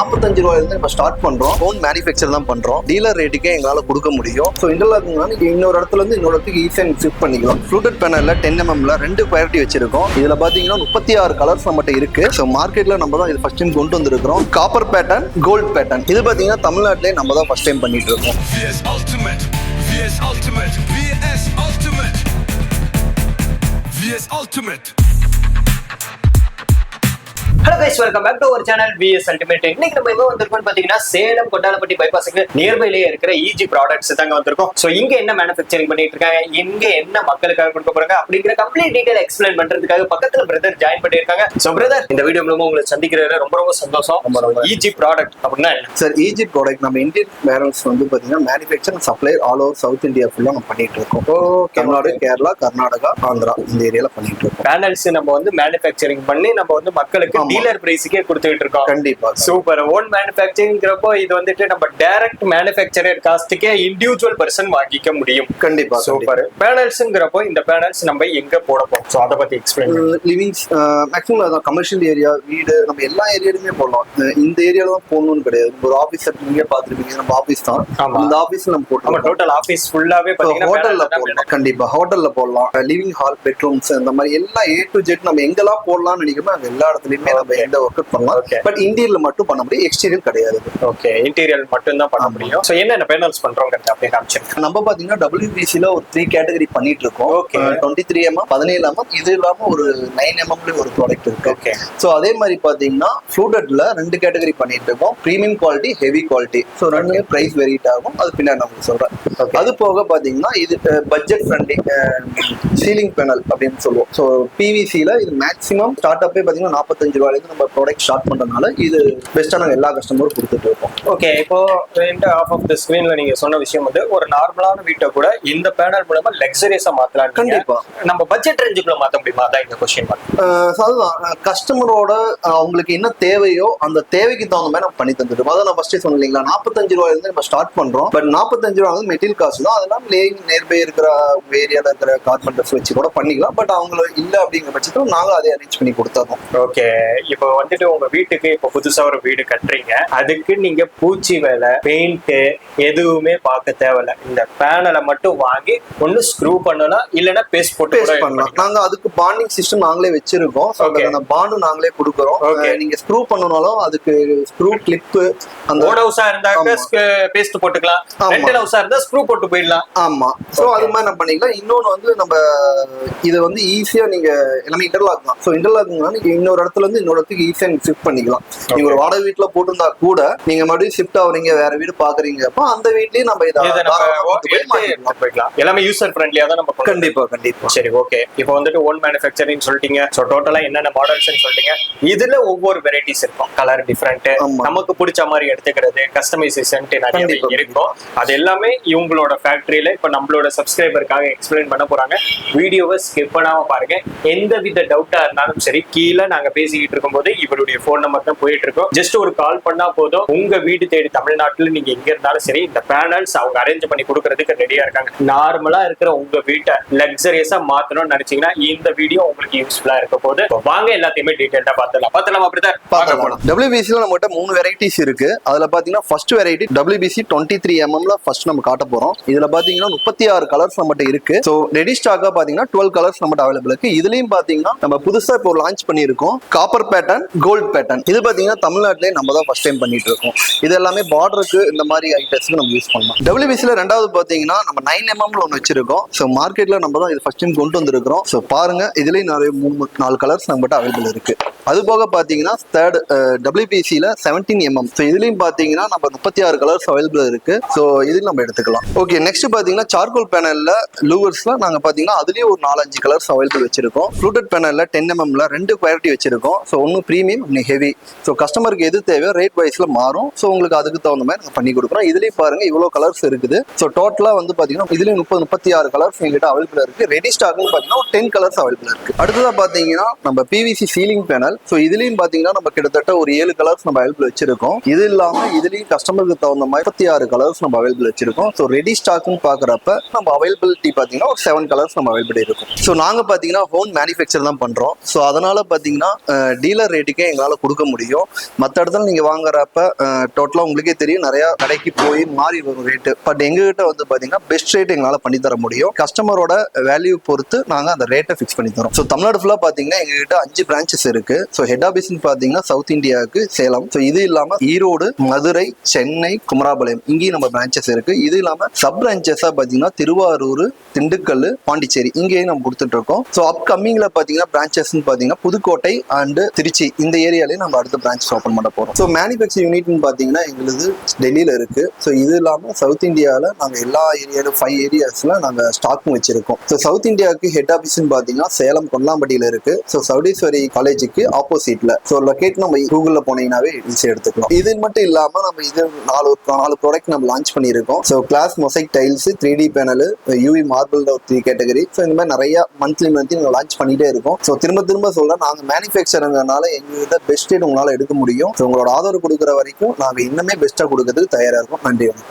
நாற்பத்தஞ்சு ரூபாயிலிருந்து நம்ம ஸ்டார்ட் பண்றோம். ஓன் மேனுஃபேக்சர் தான் பண்றோம். டீலர் ரேட்டுக்கே எங்களால் கொடுக்க முடியும். ஸோ இன்டர்லாக்னா நீங்க இன்னொரு இடத்துல இருந்து இன்னொரு இடத்துக்கு ஈஸியாக ஷிஃப்ட் பண்ணிக்கலாம். ஃப்ளூட்டட் பேனலில் டென் எம்எம்ல ரெண்டு குவாலிட்டி வச்சிருக்கோம். இதில் பார்த்தீங்கன்னா முப்பத்தி ஆறு கலர்ஸ் நம்மகிட்ட இருக்கு. ஸோ மார்க்கெட்டில் நம்ம தான் இது ஃபர்ஸ்ட் டைம் கொண்டு வந்திருக்கிறோம். காப்பர் பேட்டர்ன் கோல்ட் பேட்டர்ன் இது பார்த்தீங்கன்னா தமிழ்நாட்டிலே நம்ம தான் ஃபர்ஸ்ட் டைம் பண்ணிட்டு இருக்கோம். VS Ultimate, VS Ultimate, hello guys welcome back to our channel VS Ultimate இன்னைக்கு நம்ம எங்க வந்திருக்கோம் பாத்தீங்கன்னா சேலம் கொட்டாலப்பட்டி பைபாஸுக்கு நியர்பைலேயே இருக்கிற இஜி ப்ராடக்ட்ஸ் தாங்க வந்திருக்கோம். சோ இங்க என்ன மேனுஃபேக்சரிங் பண்ணிட்டு இருக்காங்க இங்க என்ன மக்களுக்காக கொடுக்க போறாங்க அப்படிங்கிற கம்ப்ளீட் டீடைல் எக்ஸ்பிளைன் பண்றதுக்காக பக்கத்துல பிரதர் ஜாயின் பண்ணிருக்காங்க. சோ பிரதர் இந்த வீடியோ மூலமா உங்களை சந்திக்கிறதுல ரொம்ப ரொம்ப சந்தோஷம். இஜி ப்ராடக்ட் அப்படின்னா என்ன? சார் ஈஜி ப்ராடக்ட் நம்ம இந்தியன் பேரண்ட்ஸ் வந்து பாத்தீங்கன்னா manufacture supply all over south India ஃபுல்லா நம்ம பண்ணிட்டு இருக்கோம். தமிழ்நாடு கேரளா கர்நாடகா ஆந்திரா இந்த ஏரியால பண்ணிட்டு இருக்கோம். பேனல்ஸ் நம்ம வந்து மேனுஃபேக்சரிங் பண்ணி நம்ம வந்து மக்களுக்கு. டீலர் பிரைஸுக்கே கொடுத்துட்டு இருக்கோம். கண்டிப்பா சூப்பர் ஓன் மேனுஃபேக்சரிங்கிறப்போ இது வந்துட்டு நம்ம டைரக்ட் மேனுஃபேக்சரர் காஸ்ட்டுக்கே இண்டிவிஜுவல் பர்சன் வாங்கிக்க முடியும். கண்டிப்பா சூப்பர் பேனல்ஸ்ங்கிறப்போ இந்த பேனல்ஸ் நம்ம எங்க போட போறோம்? சோ அத பத்தி எக்ஸ்பிளைன் லிவிங்ஸ் மேக்ஸிமம் அதான் கமர்ஷியல் ஏரியா வீடு நம்ம எல்லா ஏரியாலுமே போடலாம். இந்த ஏரியால தான் போடணும்னு கிடையாது. ஒரு ஆஃபீஸ் நீங்க பாத்துருப்பீங்க நம்ம ஆஃபீஸ் தான். இந்த ஆஃபீஸ்ல நம்ம போட்டோம் டோட்டல் ஆபீஸ் ஃபுல்லாவே ஹோட்டல்ல போடலாம். கண்டிப்பா ஹோட்டல்ல போடலாம். லிவிங் ஹால் பெட்ரூம்ஸ் இந்த மாதிரி எல்லா ஏ டு ஜெட் நம்ம எங்கெல்லாம் போடலாம்னு நினைக்கிறோமோ அங்க எல்லா இடத்துலயுமே நம்ம. எந்த ஒர்க் பண்ணலாம். பட் இன்டீரியர்ல மட்டும் பண்ண முடியும் எக்ஸ்டீரியர் கிடையாது. ஓகே இன்டீரியர் மட்டும் தான் பண்ண. முடியும். சோ என்னென்ன பேனல்ஸ் பண்றோங்கிறது அப்படியே காமிச்சிருக்கேன் நம்ம பாத்தீங்கன்னா டபிள்யூபிசில ஒரு த்ரீ கேட்டகரி பண்ணிட்டு இருக்கோம். Okay. டுவெண்ட்டி த்ரீ எம்எம் பதினேழு எம்எம் இது இல்லாம ஒரு நைன் எம்எம்ல ஒரு ப்ராடக்ட் இருக்கு. ஓகே ஸோ அதே மாதிரி பாத்தீங்கன்னா ஃப்ளூடட்ல ரெண்டு கேட்டகரி பண்ணிட்டு இருக்கோம். Premium quality heavy quality so ரெண்டுமே பிரைஸ் வெரிட் ஆகும். அது பின்னாடி நான் சொல்றேன். அது போக பாத்தீங்கன்னா இது பட்ஜெட் ஃப்ரெண்ட்லி சீலிங் பேனல் அப்படின்னு சொல்லுவோம். ஸோ பிவிசியில் இது மேக்ஸிமம் ஸ்டார்ட் அப்பே பாத்தீங்கன்னா நாற்பத்தஞ்சு ரூபாயிலேருந்து நம்ம ப்ராடக்ட் ஸ்டார்ட் பண்றதுனால இது பெஸ்ட்டாக நாங்கள் எல்லா கஸ்டமரும் கொடுத்துட்டு இருக்கோம். ஓகே இப்போ ஆஃப் ஆஃப் த ஸ்கிரீன்ல நீங்க சொன்ன விஷயம் வந்து ஒரு நார்மலான வீட்டை கூட இந்த பேனல் மூலமா லக்ஸரியஸா மாத்தலாம் கண்டிப்பா. நம்ம பட்ஜெட் ரேஞ்சுக்குள்ள மாத்த முடியுமா? அதான் இந்த கொஸ்டின் அதுதான். கஸ்டமரோட அவங்களுக்கு என்ன தேவையோ அந்த தேவைக்கு தகுந்த மாதிரி நம்ம பண்ணி தந்துருக்கோம் அதான் நான் ஃபர்ஸ்டே சொன்னேன் இல்லைங்களா? நாற்பத்தஞ்சு ரூபாயிலிருந்து நம்ம ஸ்டார்ட் பண்றோம். பட் நாற்பத்தஞ்சு ரூபா வந்து மெட்டீரியல் காசு தான். அதெல்லாம் நேர்பை இருக்கிற ஏரியால இருக்கிற கார்பெண்டர்ஸ் வச்சு கூட பண்ணிக்கலாம். பட் அவங்க இல்ல அப்படிங்கிற பட்சத்தில் நாங்களும் அதை அரேஞ்ச் பண்ணி கொடுத்துறோம் ஓகே இப்போ வந்துட்டு உங்க வீட்டுக்கு இப்போ புதுசா ஒரு வீடு கட்டுறீங்க. அதுக்கு நீங்க பூச்சி வேலை பெயிண்ட் எதுவுமே பார்க்க தேவையில்ல. இந்த பேனலை மட்டும் வாங்கி ஒண்ணு ஸ்க்ரூ பண்ணலாம் இல்லைன்னா பேஸ்ட் போட்டு பண்ணலாம். நாங்க அதுக்கு பாண்டிங் சிஸ்டம் நாங்களே வச்சிருக்கோம். அந்த பாண்டு நாங்களே கொடுக்குறோம். நீங்க ஸ்க்ரூ பண்ணனாலும் அதுக்கு ஸ்க்ரூ கிளிப்பு அந்த ஓட ஹவுஸா இருந்தாக்க ஆமா. பேஸ்ட் போட்டுக்கலாம். ரெண்டல் ஹவுஸா இருந்தா ஸ்க்ரூ போட்டு போயிடலாம். ஆமா. சோ. அது மாதிரி நம்ம பண்ணிக்கலாம். இன்னொன்னு வந்து நம்ம இதை வந்து ஈஸியா நீங்க எல்லாமே இன்டர்லாக் தான். ஸோ இன்டர்லாக்னா நீங்க இன்னொரு இடத்துல இருந்து இடத்துக்கு ஈஸியா ஷிஃப்ட் பண்ணிக்கலாம். நீங்க ஒரு வாடகை வீட்டுல போட்டிருந்தா கூட நீங்க மறுபடியும் ஷிஃப்ட் ஆகுறீங்க வேற வீடு பாக்குறீங்க அப்போ அந்த வீட்லயே நம்ம இதை எல்லாமே யூசர் ஃப்ரெண்ட்லியா தான் நம்ம கொண்டு கண்டிப்பா கண்டிப்பா. சரி ஓகே இப்போ வந்துட்டு ஓன் மேனுஃபேக்சரிங் சொல்லிட்டீங்க. ஸோ டோட்டலா என்னென்ன மாடல்ஸ் சொல்லிட்டீங்க. இதுல ஒவ்வொரு வெரைட்டிஸ் இருக்கும். கலர் டிஃப்ரெண்ட் ஆமா. நமக்கு பிடிச்ச மாதிரி எடுத்துக்கிறது கஸ்டமைசேஷன் நிறைய. இருக்கும். அது எல்லாமே இவங்களோட ஃபேக்டரியில இப்போ நம்மளோட சப்ஸ்கிரைபருக்காக எக்ஸ்பிளைன் பண்ண போறாங்க. வீடியோவை ஸ்கிப் பண்ணாம பாருங்க. எந்த வித டவுட்டா இருந்தாலும் சரி கீழே நாங்க பேசிக்கிட்டு இருக்கும்போது இவருடைய ஃபோன் நம்பர் தான் போயிட்டு இருக்கோம் ஜஸ்ட் ஒரு கால் பண்ணா போதும். உங்க வீடு தேடி தமிழ்நாட்டுல நீங்க எங்க இருந்தாலும் சரி இந்த பேனல்ஸ் அவங்க அரேஞ்ச் பண்ணி கொடுக்கறதுக்கு ரெடியா இருக்காங்க. நார்மலா இருக்கிற உங்க வீட்டை லக்ஸரியஸா மாத்தணும்னு நினைச்சீங்கன்னா இந்த வீடியோ உங்களுக்கு யூஸ்ஃபுல்லா இருக்க போது வாங்க எல்லாத்தையுமே டீடைல்டா பார்த்துலாம் பார்த்துலாம் அப்படிதான் பார்க்க போலாம். டபிள்யூபிசியில் நம்மகிட்ட மூணு வெரைட்டிஸ் இருக்கு. அதுல பாத்தீங்கன்னா first variety WPC twenty three எம்எம்ல first நம்ம காட்ட போறோம். இதுல பாத்தீங்கன்னா முப்பத்தி ஆறு கலர்ஸ் நம்மகிட்ட இருக்கு. ஸோ ரெடி ஸ்டாக்கா பாத்தீங்கன்னா டுவெல் கலர்ஸ் நம்மகிட்ட அவைலபிள் இருக்கு. இதுலயும் பாத்தீங்கன்னா நம்ம புதுசா இப்போ லான்ச் பண்ணியிருக்கோம். காப்பர் பேட்டர்ன் கோல்ட் பேட்டர்ன் இது பார்த்தீங்கன்னா தமிழ்நாட்டிலே நம்ம தான் ஃபர்ஸ்ட் டைம் பண்ணிட்டு இருக்கோம் இது எல்லாமே பார்டருக்கு இந்த மாதிரி ஐட்டம்ஸ்க்கு நம்ம யூஸ் பண்ணலாம். டபிள்யூபிசியில் ரெண்டாவது பார்த்தீங்கன்னா நம்ம நைன் எம்எம்ல ஒன்று வச்சிருக்கோம். ஸோ மார்க்கெட்டில் நம்ம தான் இது ஃபர்ஸ்ட் டைம் கொண்டு வந்திருக்கிறோம். ஸோ பாருங்க இதுலேயும் நிறைய மூணு நாலு கலர்ஸ் நம்மகிட்ட அவைலபிள் இருக்கு. அது போக பாத்தீங்கன்னா தேர்ட் டபிள்யூபிசியில் செவன்டீன் எம்எம் ஸோ இதுலயும் பாத்தீங்கன்னா நம்ம முப்பத்தி ஆறு கலர்ஸ் அவைலபிள் இருக்கு. ஸோ இதில் நம்ம எடுத்துக்கலாம். ஓகே நெக்ஸ்ட் பாத்தீங்கன்னா சார்கோல் பேனல்ல லூவர்ஸ்ல நாங்க பாத்தீங்கன்னா அதுலயும் ஒரு நாலஞ்சு கலர்ஸ் அவைலபிள் வச்சிருக்கோம். ஃப்ளூட்டட் பேனல்ல டென் எம்எம்ல ரெண்டு குவாலிட்டி வச்சிருக்கோம். ஸோ ஒன்று ப்ரீமியம் ஒன்று ஹெவி ஸோ கஸ்டமருக்கு எது தேவையோ ரேட் வைஸ்ல மாறும். ஸோ உங்களுக்கு அதுக்கு தகுந்த மாதிரி நாங்கள் பண்ணி கொடுக்குறோம். இதுலயும் பாருங்க இவ்வளோ கலர்ஸ் இருக்குது. ஸோ டோட்டலா வந்து பாத்தீங்கன்னா இதுலயும் முப்பது முப்பத்தி ஆறு கலர்ஸ் எங்கிட்ட அவைலபிள் இருக்கு. ரெடி ஸ்டாக்னு பாத்தீங்கன்னா ஒரு டென் கலர்ஸ் அவைலபிள் இருக்கு. அடுத்ததா பாத்தீங்கன்னா நம்ம பிவிசி சீலிங் பேனல் ஸோ இதுலயும் பாத்தீங்கன்னா நம்ம கிட்டத்தட்ட ஒரு ஏழு கலர்ஸ் நம்ம அவைலபிள் வச்சிருக்கோம். இது இல்லாம இதுலயும் கஸ்டமருக்கு தகுந்த மாதிரி முப்பத்தி ஆறு கலர்ஸ் நம்ம அவைலபிள் வச்சிருக்கோம். ஸோ ரெடி ஸ்டாக்னு பாக்குறப்ப நம்ம அவைலபிலிட்டி பாத்தீங்கன்னா ஒரு செவன் கலர்ஸ் நம்ம அவைலபிள் இருக்கும். ஸோ நாங்க பாத்தீங்கன்னா ஹோம் மேனுஃபேக்சர் தான் பண்றோம். ஸோ அதனால பாத்தீங்கன்னா டீலர் ரேட்டுக்கே எங்களால் கொடுக்க முடியும். மற்ற இடத்துல நீங்க வாங்குறப்ப டோட்டலா உங்களுக்கே தெரியும். நிறைய கடைக்கு போய் மாறி வரும் ரேட்டு பட் எங்ககிட்ட வந்து பாத்தீங்கன்னா பெஸ்ட் ரேட் எங்களால் பண்ணி தர முடியும். கஸ்டமரோட வேல்யூ பொறுத்து நாங்க அந்த ரேட்டை ஃபிக்ஸ் பண்ணி தரோம். ஸோ தமிழ்நாடு ஃபுல்லா பாத்தீங்கன்னா எங்ககிட்ட அஞ்சு பிரான்ச்சஸ் இருக்கு. ஸோ ஹெட் ஆஃபீஸ்னு பார்த்தீங்கன்னா சவுத் இந்தியாவுக்கு சேலம். ஸோ இது இல்லாமல் ஈரோடு மதுரை சென்னை குமராபாளையம் இங்கேயும் நம்ம பிரான்ச்சஸ் இருக்கு. இது இல்லாமல் சப் பிரான்ச்சஸாக பார்த்தீங்கன்னா திருவாரூர் திண்டுக்கல் பாண்டிச்சேரி இங்கேயும் நம்ம கொடுத்துட்டு இருக்கோம் ஸோ அப்கமிங்ல பார்த்தீங்கன்னா பிரான்ச்சஸ்னு பார்த்தீங்கன்னா புதுக்கோட்டை அண்ட் திருச்சி இந்த ஏரியாலேயும் நம்ம அடுத்த பிரான்ச்சஸ் ஓப்பன் பண்ண போறோம். ஸோ மேனுஃபேக்சர் யூனிட்னு பார்த்தீங்கன்னா எங்களது டெல்லியில் இருக்கு. ஸோ இது இல்லாமல் சவுத் இந்தியாவில் நாங்கள் எல்லா ஏரியாலும் ஃபைவ் ஏரியாஸ்ல நாங்கள் ஸ்டாக்கும் வச்சிருக்கோம். ஸோ சவுத் இந்தியாவுக்கு ஹெட் ஆஃபீஸ்னு பார்த்தீங்கன்னா சேலம் கொல்லாம்பட்டியில் இருக்கு. ஸோ சவுடீஸ்வரி காலேஜுக்கு ஆப்போசிட்ல ஸோ லொகேட் நம்ம கூகுளில் போனீங்கன்னாவே ஈஸியாக எடுத்துக்கலாம். இது மட்டும் இல்லாம நம்ம இது நாலு நாலு ப்ராடக்ட் நம்ம லான்ச் பண்ணியிருக்கோம். So glass mosaic tiles three D panel UV marble three category so இந்த மாதிரி நிறைய மந்த்லி மந்த்லி நாங்கள் லான்ச் பண்ணிட்டே இருக்கோம். ஸோ திரும்ப திரும்ப சொல்கிறேன் நாங்கள் மேனுஃபேக்சருங்கிறனால எங்ககிட்ட பெஸ்ட் ரேட் உங்களால் எடுக்க முடியும். ஸோ உங்களோட ஆதரவு கொடுக்குற வரைக்கும் நாங்கள் இன்னுமே பெஸ்ட்டாக கொடுக்கறதுக்கு தயாராக இருக்கோம். நன்றி வணக்கம்.